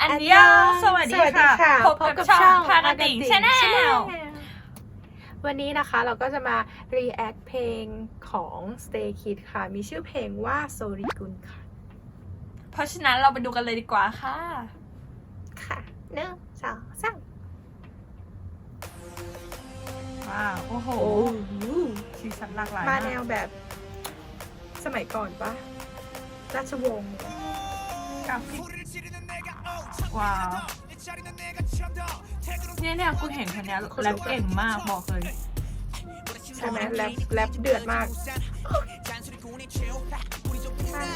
อันยองสวัสดีค่ะ พบกับช่องพากาติงชาแนลวันนี้นะคะเราก็จะมา react เพลงของ Stay Kids ค่ะ มีชื่อเพลงว่า Sorry Gun ค่ะ เพราะฉะนั้นเราไปดูกันเลยดีกว่าค่ะ ค่ะหนึ่งสองสามว้าว โอ้โหโอ้โหสีสันหลากหลายมาแนวแบบสมัยก่อนปะ ราชวงศ์กราฟิกว้าวเนี่ยเนี่ยกูเห็นคนเนี้ยแรปเก่งมากบอกเลยใช่ไหมแรปแรปเดือดมากค่ะ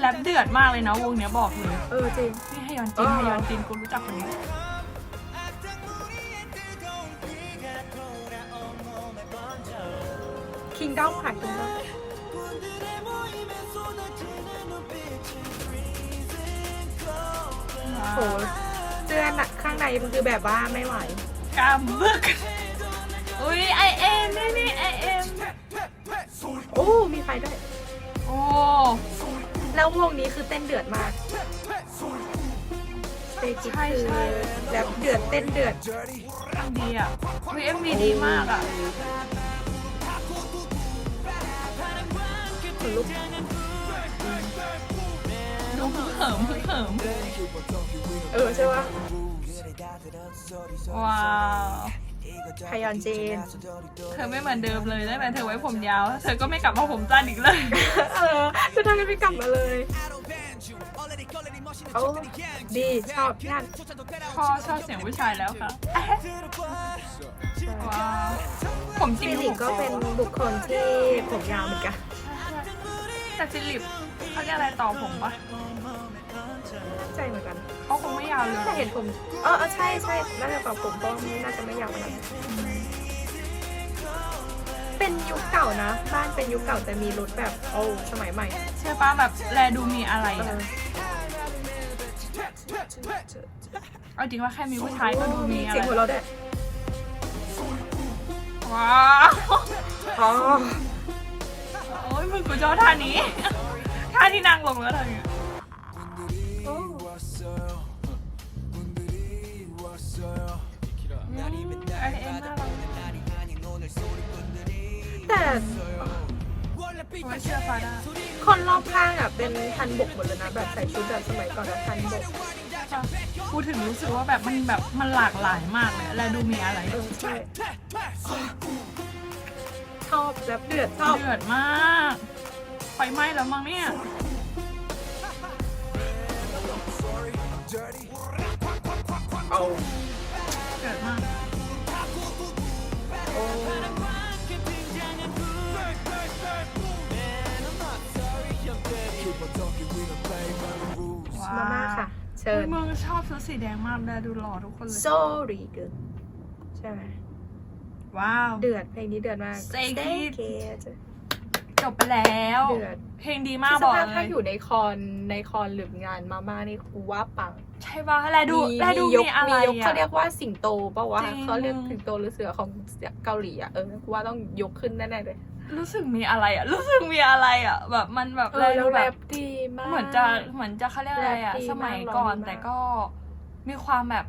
แรปเดือดมากเลยนะวงเนี้ยบอกเลยเออจริงนี่ฮยอนจินอ๋อฮยอนจินกูรู้จักคนนี้ Kingdom ค่ะ Kingdom โหเสื้อหนักข้างในมันคือแบบว่าไม่ไหวกล้ามบึก อุ้ยไอเอ็มนี่นี่ไอเอ็มโอ้มีไฟด้วย โอ้แล้ววงนี้คือเต้นเดือดมากสเตคิดคือแบบเดือดเต้นเดือดทำดีอะอุ้ยเอ็มวีดีมากอะ ขนลุกดูฮึกเหิมเหิมเออใช่ปะว้าวไฮยอนเจน เธอไม่เหมือนเดิมเลยตั้งแต่เธอไว้ผมยาว เธอก็ไม่กลับมาผมสั้นอีกเลย เออจะทำให้ไม่กลับมาเลยโอ้ดีชอบนั่นพอชอบเสียงผู้ชายแล้วค่ะว้าวผมจริฟิงก็เป็นบุคคลที่ผมยาวเหมือนกัน แต่ฟิลิปเขาเรียกอะไรต่อผมปะใจเหมือนกันเขาคงไม่ยาวเลยถ้าเห็นผมเออเออใช่ใช่น่าจะตอบผมก็น่าจะไม่ยาวขนาดนั้นเป็นยุคเก่านะ บ้านเป็นยุคเก่าแต่มีรถแบบโอ้สมัยใหม่ใช่ปะแบบแลดูมีอะไรเออะอเอาจริงว่าแค่มีผู้ชายก็ดูมีอะไรเสียงหัวเราะด้วยว้าว อ๋อโอ้ยมึง กูชอบท่านี้ ท่าที่นั่งลงแล้วทำอย่างเงี้ยโอ้ไอเอ็มน่ารักแต่โอ้ยเชื่อฟ้าได้คนรอบข้างอะเป็นทันบกหมดเลยนะแบบใส่ชุดแบบสมัยก่อนแบบทันบกกูถึงรู้สึกว่าแบบมันแบบมันหลากหลายมากเลยแลดูมีอะไรเออใช่ชอบแบบเดือดชอบ เดือดมากไฟไหม้แล้วมั้งเนี่ยเอา เดือดมากโอ้ว้ามาม่าวค่ะ เชิญมึงชอบชุดสีแดงมากเลยดูหล่อทุกคนเลย sorry good ใช่ไหม ว้าว เดือดเพลงนี้เดือดมาก Stay Stay Kids Kids จบไปแล้ว เดือดเพลงดีมากคือสบอกภาพเลถ้าย อยู่ในคอนในคอนหรืองานมาม่านี่กูว่าปังใช่ป่ะแลดูมีแลดูยกมีอะไรมียกอะเขาเรียกว่าสิงโตปะวะจริง เขาเรียกสิงโตหรือเสือของเกาหลีอะเออกูว่าต้องยกขึ้นแน่ๆเลยรู้สึกมีอะไรอะ รู้สึกมีอะไรอะ แบบมันแบบเอแลอดูแล้วแบแรบปดีมาก เหมือนจะเหมือนจะเขาเรียกอะไรอะแรปดีสมัยมากก่อนร้องดีมาก แต่ก็มีความแบบ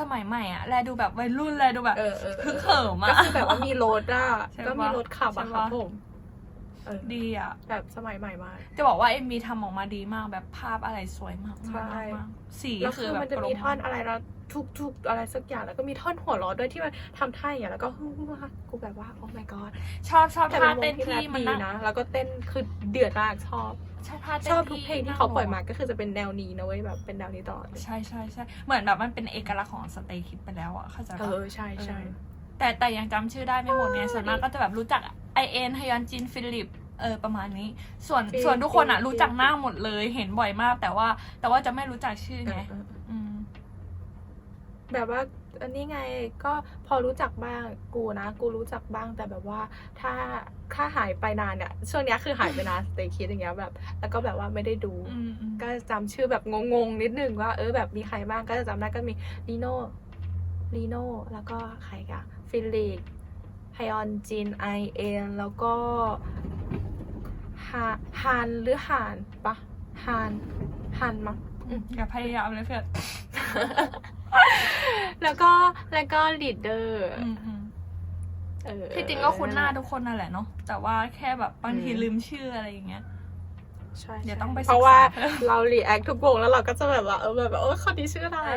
สมัยใหม่อะแลดูแบบวัยรุ่นแลดูแบบเออเออฮึกเหิมอะก็คือแบบว่ามีรถอะ ใช่ปะก็มีรถขับอะใช่ครัปะบผม เออดีอะ แบบสมัยใหม่มาก จะบอกว่าเอ็มบีทำออกมาดีมากแบบภาพอะไรสวยมากใช่ มากมากสีแล้วคืคืออแบบมันจะมีกลท่อนอะไรแล้วทุกๆอะไรสักอย่างแล้วก็มีท่อนหัวเร้อด้วยที่มันทำท่าอย่างเงี้ยแล้วก็ฮึ่มๆกูแบบว่า โอ้ my god ชอบชอบแต่ท่าเป็นวเต้งนที่แรปที่มันดีนะ นะแล้วก็เต้นคือเดือดมากชอบ ชอบท่าเต้นชอบทุกเพลงที่เขาปล่อยมาน่ก็คือจะเป็นแนวนี้นะเว้ยแบบเป็นแนวนี้ตลอดเลยใช่ใช่ใช่เหมือนแบบมันเป็นเอกลักษณ์ของสเตย์คิดไปแล้วอะเข้าใจเอปะ อใช่ใช่เออแต่แต่ยังจำชื่อได้ไม่หมดไงส่วนมากก็จะแบบรู้จัก ไอเอ็นฮยอนจินฟิลิปเออประมาณนี้ ส่วนฟิลิปส่วนทุกคนอะฟิลิป รู้จักหน้าหมดเลย เห็นบ่อยมาก แต่ว่า แต่ว่าจะไม่รู้จักชื่อไงเออเอออืมแบบว่าอันนี้ไงก็พอรู้จักบ้างกูนะ กูรู้จักบ้างแต่แบบว่าถ้าถ้าหายไปนานเนี่ยช่วงเนี้ยคือหายไปนานสเตคิดอย่างเงี้ยแบบ แล้วก็แบบว่าไม่ได้ดู อืมอืมก็จำชื่อแบบงงๆนิดนึงว่าเออแบบมีใครบ้างก็จะจำได้ก็มีลีโน่ลีโน่แล้วก็ใครกะฟิลิก ฮยอนจินไอเอ็นแล้วก็ฮาฮานหรือฮานปะฮานฮานมั้งอย่าพยายามเลยเพื่อนแล้วก็แล้วก็ลีดเดอร์อืมอืมเออที่จริงก็คุ้นหน้าทุกคนนั่นแหละเนาะแต่ว่าแค่แบบบางทีอืมลืมชื่ออะไรอย่างเงี้ยใช่เดี๋ยวใช่ต้องไปศึกษาเพราะว่าเพิ่มเรารีแอคทุกวงแล้วเราก็จะแบบว่าเออแบบเออคนนี้ชื่ออะไร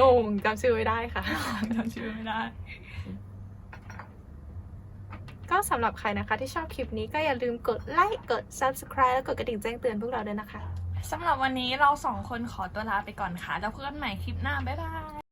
งงจำชื่อไม่ได้ค่ะจำชื่อไม่ได้ ก็สำหรับใครนะคะที่ชอบคลิปนี้ก็อย่าลืมกดไลค์ กด subscribe แล้วกดกระดิ่งแจ้งเตือนพวกเราด้วยนะคะ สำหรับวันนี้เราสองคนขอตัวลาไปก่อนค่ะ แล้วพบกันใหม่คลิปหน้า บ๊ายบาย